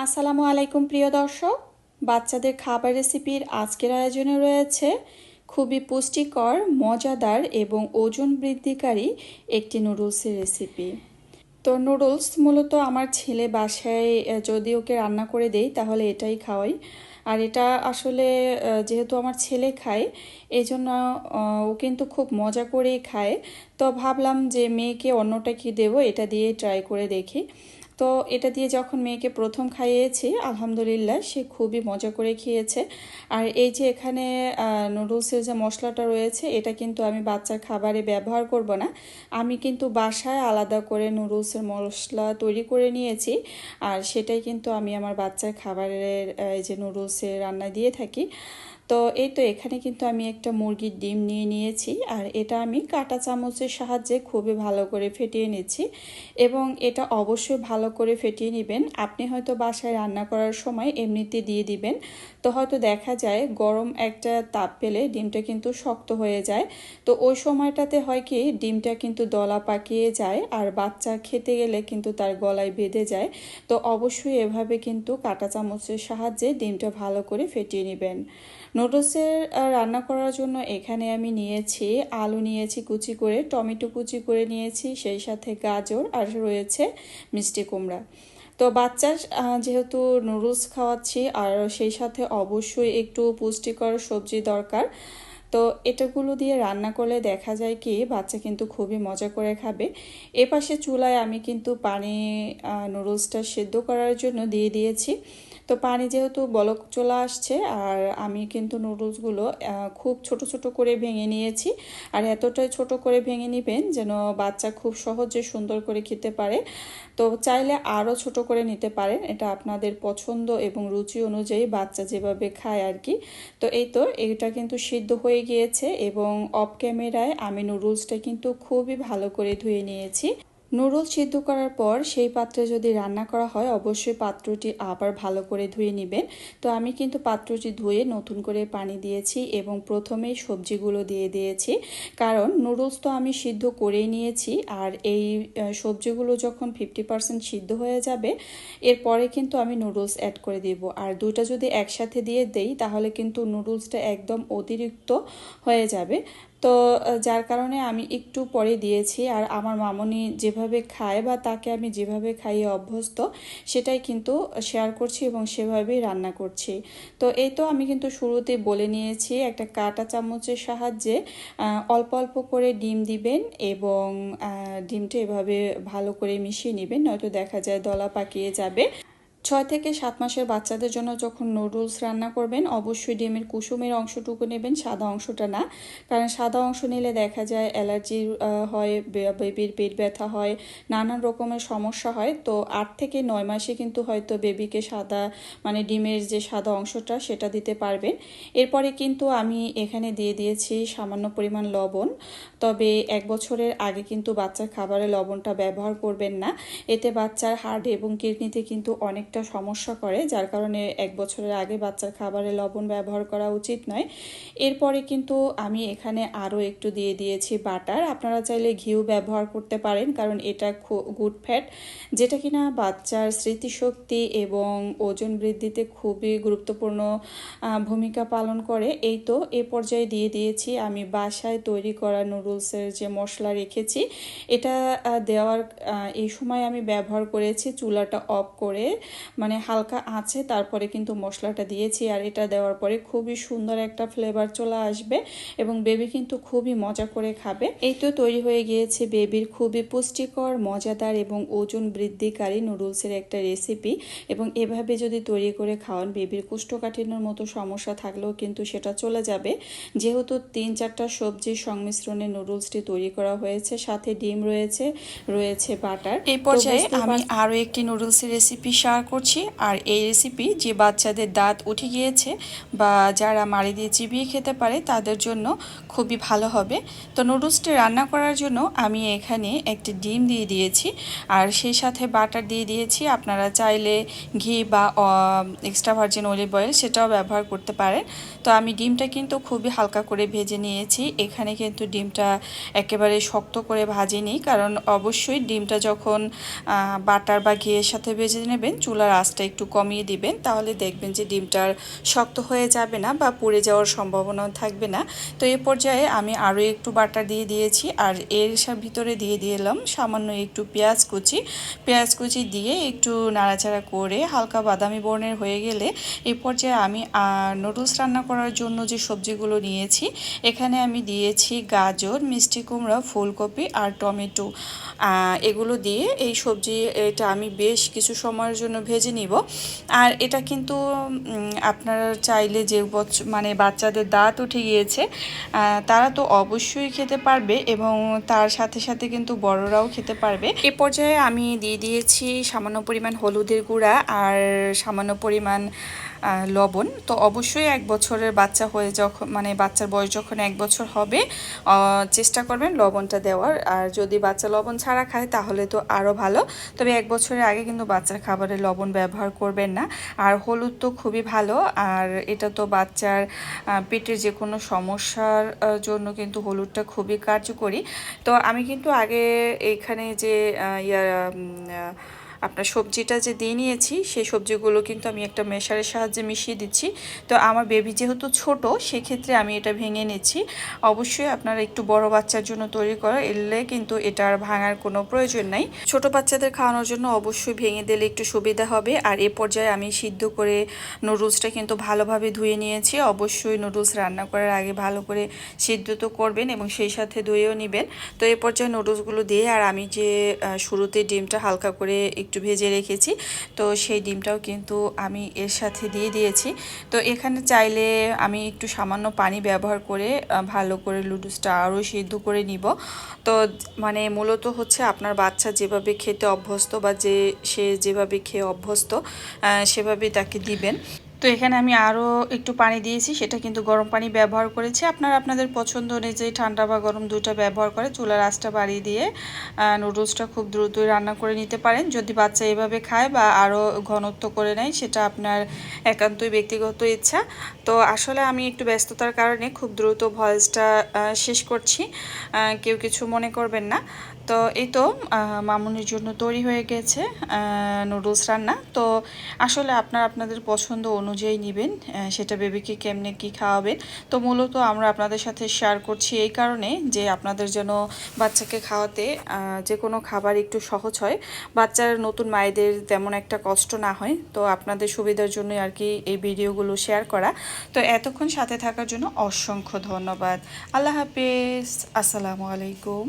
আসসালামু আলাইকুম, প্রিয় দর্শক। বাচ্চাদের খাবার রেসিপির আজকের আয়োজনে রয়েছে খুবই পুষ্টিকর, মজাদার এবং ওজন বৃদ্ধিকারী একটি নুডলসের রেসিপি। তো নুডলস মূলত আমার ছেলে বাসায় যদি ওকে রান্না করে দেই তাহলে এটাই খাওয়াই। আর এটা আসলে যেহেতু আমার ছেলে খায় এই জন্য ও কিন্তু খুব মজা করেই খায়। তো ভাবলাম যে মেয়েকে অন্যটা কি দেবো, এটা দিয়ে ট্রাই করে দেখি। তো এটা দিয়ে যখন মেয়েকে প্রথম খাইয়েছি, আলহামদুলিল্লাহ সে খুবই মজা করে খেয়েছে। আর এই যে এখানে নুডলসের যে মশলাটা রয়েছে, এটা কিন্তু আমি বাচ্চার খাবারে ব্যবহার করব না। আমি কিন্তু বাসায় আলাদা করে নুডলসের মশলা তৈরি করে নিয়েছি। আর সেটাই কিন্তু আমি আমার বাচ্চার খাবারের এই যে নুডলসের রান্না দিয়ে থাকি। তো এই তো এখানে কিন্তু আমি একটা মুরগির ডিম নিয়ে নিয়েছি, আর এটা আমি কাটা চামচের সাহায্যে খুবই ভালো করে ফেটিয়ে নিচ্ছি এবং এটা অবশ্যই ভালো করে ফেটিয়ে নেবেন। আপনি হয়তো বাসায় রান্না করার সময় এমনিতে দিয়ে দিবেন। তো হয়তো দেখা যায় গরম একটা তাপ পেলে ডিমটা কিন্তু শক্ত হয়ে যায়। তো ওই সময়টাতে হয় কি, ডিমটা কিন্তু দলা পাকিয়ে যায় আর বাচ্চা খেতে গেলে কিন্তু তার গলায় বেঁধে যায়। তো অবশ্যই এভাবে কিন্তু কাঁটা চামচের সাহায্যে ডিমটা ভালো করে ফেটিয়ে নেবেন। নুডলসের রান্না করার জন্য এখানে আমি নিয়েছি আলু নিয়েছি কুচি করে, টমেটো কুচি করে নিয়েছি, সেই সাথে গাজর আর রয়েছে মিষ্টি কুমড়া। তো বাচ্চার যেহেতু নুডলস খাওয়াচ্ছি, আর সেই সাথে অবশ্যই একটু পুষ্টিকর সবজি দরকার। তো এটাগুলো দিয়ে রান্না করলে দেখা যায় কি, বাচ্চা কিন্তু খুবই মজা করে খাবে। এপাশে পাশে চুলায় আমি কিন্তু পানি নুডলসটা সেদ্ধ করার জন্য দিয়ে দিয়েছি। তো পানি যেহেতু বলক চলে আসছে, আর আমি কিন্তু নুডলসগুলো খুব ছোট ছোট করে ভেঙে নিয়েছি। আর এতটাই ছোট করে ভেঙে নেবেন যেন বাচ্চা খুব সহজে সুন্দর করে খেতে পারে। তো চাইলে আরও ছোট করে নিতে পারেন, এটা আপনাদের পছন্দ এবং রুচি অনুযায়ী বাচ্চা যেভাবে খায় আর কি। তো এই তো, এটা কিন্তু সিদ্ধ হয়ে গিয়েছে এবং অফ ক্যামেরায় আমি নুডলসটা কিন্তু খুবই ভালো করে ধুয়ে নিয়েছি। নুডলস সিদ্ধ করার পর সেই পাত্রে যদি রান্না করা হয়, অবশ্যই পাত্রটি আবার ভালো করে ধুয়ে নেবেন। তো আমি কিন্তু পাত্রটি ধুয়ে নতুন করে পানি দিয়েছি এবং প্রথমেই সবজিগুলো দিয়ে দিয়েছি। কারণ নুডলস তো আমি সিদ্ধ করেই নিয়েছি আর এই সবজিগুলো যখন ফিফটি পার্সেন্ট সিদ্ধ হয়ে যাবে, এরপরে কিন্তু আমি নুডলস অ্যাড করে দিব। আর দুইটা যদি একসাথে দিয়ে দেই, তাহলে কিন্তু নুডলসটা একদম অতিরিক্ত হয়ে যাবে। তো যার কারণে আমি একটু পরে দিয়েছি। আর আমার মামনি যেভাবে খায় বা তাকে আমি যেভাবে খাইয়ে অভ্যস্ত, সেটাই কিন্তু শেয়ার করছি এবং সেভাবেই রান্না করছি। তো, এই তো আমি কিন্তু শুরুতেই বলে নিয়েছি, একটা কাঁটা চামচের সাহায্যে অল্প অল্প করে ডিম দিবেন এবং ডিমটা এভাবে ভালো করে মিশিয়ে নেবেন, নয়তো দেখা যায় দলা পাকিয়ে যাবে। ছয় থেকে সাত মাসের বাচ্চাদের জন্য যখন নুডলস রান্না করবেন, অবশ্যই ডিমের কুসুমের অংশটুকু নেবেন, সাদা অংশটা না। কারণ সাদা অংশ নিলে দেখা যায় অ্যালার্জি হয় বেবির পেট ব্যথা হয়, নানান রকমের সমস্যা হয়। তো আট থেকে নয় মাসে কিন্তু হয়তো বেবিকে সাদা মানে ডিমের যে সাদা অংশটা সেটা দিতে পারবেন। এরপরে কিন্তু আমি এখানে দিয়ে দিয়েছি সামান্য পরিমাণ লবণ। তবে এক বছরের আগে কিন্তু বাচ্চার খাবারে লবণটা ব্যবহার করবেন না। এতে বাচ্চার হার্ট এবং কিডনিতে কিন্তু অনেকটা সমস্যা করে, যার কারণে এক বছরের আগে বাচ্চার খাবারে লবণ ব্যবহার করা উচিত নয়। এরপরে কিন্তু আমি এখানে আরও একটু দিয়ে দিয়েছি বাটার। আপনারা চাইলে ঘিউ ব্যবহার করতে পারেন, কারণ এটা গুড ফ্যাট যেটা কিনা বাচ্চার স্মৃতিশক্তি এবং ওজন বৃদ্ধিতে খুবই গুরুত্বপূর্ণ ভূমিকা পালন করে। এই তো, এ পর্যায়ে দিয়ে দিয়েছি আমি বাসায় তৈরি করা নুডলসের যে মশলা রেখেছি, এটা দেওয়ার এই সময় আমি ব্যবহার করেছি চুলাটা অফ করে। মানে হালকা আছে তারপরে কিন্তু মশলাটা দিয়েছি আর এটা দেওয়ার পরে খুবই সুন্দর একটা ফ্লেভার চলে আসবে এবং বেবি কিন্তু খুবই মজা করে খাবে। এই তো তৈরি হয়ে গিয়েছে বেবির খুবই পুষ্টিকর মজাদার এবং ওজন বৃদ্ধিকারী নুডলসের একটা রেসিপি এবং এভাবে যদি তৈরি করে খাওয়ান বেবির কোষ্ঠকাঠিন্যর মতো সমস্যা থাকলেও কিন্তু সেটা চলে যাবে। যেহেতু তিন চারটা সবজির সংমিশ্রণে নুডলসটি তৈরি করা হয়েছে সাথে ডিম রয়েছে রয়েছে বাটার। এই পর্যায়ে আমি আরও একটি নুডলসের রেসিপি শেয়ার করছি। আর এই রেসিপি যে বাচ্চাদের দাঁত উঠে গিয়েছে বা যারা মারি দিয়ে চিবিয়ে খেতে পারে, তাদের জন্য খুবই ভালো হবে। তো নুডলসটি রান্না করার জন্য আমি এখানে একটি ডিম দিয়ে দিয়েছি। আর সেই সাথে বাটার দিয়ে দিয়েছি। আপনারা চাইলে ঘি বা এক্সট্রা ভার্জিন অলিভ অয়েল সেটাও ব্যবহার করতে পারেন। তো আমি ডিমটা কিন্তু খুবই হালকা করে ভেজে নিয়েছি। এখানে কিন্তু ডিমটা একেবারে শক্ত করে ভাজিনি। কারণ অবশ্যই ডিমটা যখন বাটার বা ঘিয়ের সাথে ভেজে নেবেন, চুলা চুলার আঁচটা একটু কমিয়ে দিবেন, তাহলে দেখবেন যে ডিমটার শক্ত হয়ে যাবে না বা পুড়ে যাওয়ার সম্ভাবনাও থাকবে না। তো এ পর্যায়ে আমি আরও একটু বাটার দিয়ে দিয়েছি, আর এর ভিতরে দিয়ে দিলাম সামান্য একটু পেঁয়াজ কুচি। পেঁয়াজ কুচি দিয়ে একটু নাড়াচাড়া করে হালকা বাদামি বর্ণের হয়ে গেলে এ পর্যায়ে আমি নুডলস রান্না করার জন্য যে সবজিগুলো নিয়েছি, এখানে আমি দিয়েছি গাজর, মিষ্টি কুমড়া, ফুলকপি আর টমেটো। এগুলো দিয়ে এই সবজি, এটা আমি বেশ কিছু সময়ের জন্য ভেজে নিব। আর এটা কিন্তু আপনারা চাইলে যে মানে বাচ্চাদের দাঁত উঠে গিয়েছে তারা তো অবশ্যই খেতে পারবে এবং তার সাথে সাথে কিন্তু বড়রাও খেতে পারবে। এ পর্যায়ে আমি দিয়ে দিয়েছি সামান্য পরিমাণ হলুদের গুঁড়া আর সামান্য পরিমাণ লবণ। তো অবশ্যই এক বছরের বাচ্চা হয়ে যখন মানে বাচ্চার বয়স যখন এক বছর হবে চেষ্টা করবেন লবণটা দেওয়ার। আর যদি বাচ্চা লবণ ছাড়া খায়, তাহলে তো আরও ভালো। তবে এক বছরের আগে কিন্তু বাচ্চার খাবারে লবণ ব্যবহার করবেন না। আর হলুদ তো খুবই ভালো। আর এটা তো বাচ্চার পেটের যে কোনো সমস্যার জন্য কিন্তু হলুদটা খুবই কার্যকরী। তো আমি কিন্তু আগে এখানে যে ইয়া আপনার সবজিটা যে দিয়ে নিয়েছি, সেই সবজিগুলো কিন্তু আমি একটা মেশারের সাহায্যে মিশিয়ে দিচ্ছি। তো আমার বেবি যেহেতু ছোট, সেক্ষেত্রে আমি এটা ভেঙে নিচ্ছি। অবশ্যই আপনারা একটু বড় বাচ্চার জন্য তৈরি করা, এলে কিন্তু এটা আর ভাঙার কোনো প্রয়োজন নাই। ছোট বাচ্চাদের খাওয়ানোর জন্য অবশ্যই ভেঙে দিলে একটু সুবিধা হবে। আর এ পর্যায়ে আমি সিদ্ধ করে নুডলসটা কিন্তু ভালোভাবে ধুয়ে নিয়েছি। অবশ্যই নুডলস রান্না করার আগে ভালো করে সিদ্ধ তো করবেন এবং সেই সাথে ধুয়েও নেবেন। তো এ পর্যায়ে নুডলসগুলো দিয়ে আর আমি যে শুরুতে ডিমটা হালকা করে একটু ভেজে রেখেছি। তো সেই ডিমটাও কিন্তু আমি এর সাথে দিয়ে দিয়েছি। তো এখানে চাইলে আমি একটু সামান্য পানি ব্যবহার করে ভালো করে লুডুসটা আরও সিদ্ধ করে নিব। তো মানে মূলত হচ্ছে আপনার বাচ্চা যেভাবে খেতে অভ্যস্ত বা যে সে যেভাবে খেয়ে অভ্যস্ত সেভাবে তাকে দিবেন। তো এখানে আমি আরও একটু পানি দিয়েছি, সেটা কিন্তু গরম পানি ব্যবহার করেছি। আপনারা আপনাদের পছন্দ অনুযায়ী ঠান্ডা বা গরম দুটা ব্যবহার করে চুলার আঁচটা বাড়িয়ে দিয়ে নুডলসটা খুব দ্রুতই রান্না করে নিতে পারেন। যদি বাচ্চা এভাবে খায় বা আরও ঘনত্ব করে নেয়, সেটা আপনার একান্তই ব্যক্তিগত ইচ্ছা। তো আসলে আমি একটু ব্যস্ততার কারণে খুব দ্রুত ভয়েসটা শেষ করছি। কেউ কিছু মনে করবেন না। তো এই তো মামুনির জন্য তৈরি হয়ে গেছে নুডলস রান্না। তো আসলে আপনার আপনাদের পছন্দ অনুযায়ী নেবেন আহ, সেটা বেবিকে কেমনে কি খাওয়াবেন। তো মূলত আমরা আপনাদের সাথে শেয়ার করছি এই কারণে যে আপনাদের যেন বাচ্চাকে খাওয়াতে যে কোনো খাবার একটু সহজ হয়। বাচ্চার নতুন মায়েদের তেমন একটা কষ্ট না হয়। তো আপনাদের সুবিধার জন্যই আর কি এই ভিডিওগুলো শেয়ার করা। তো এতক্ষণ সাথে থাকার জন্য অসংখ্য ধন্যবাদ। আল্লাহ হাফেজ। আসসালামু আলাইকুম।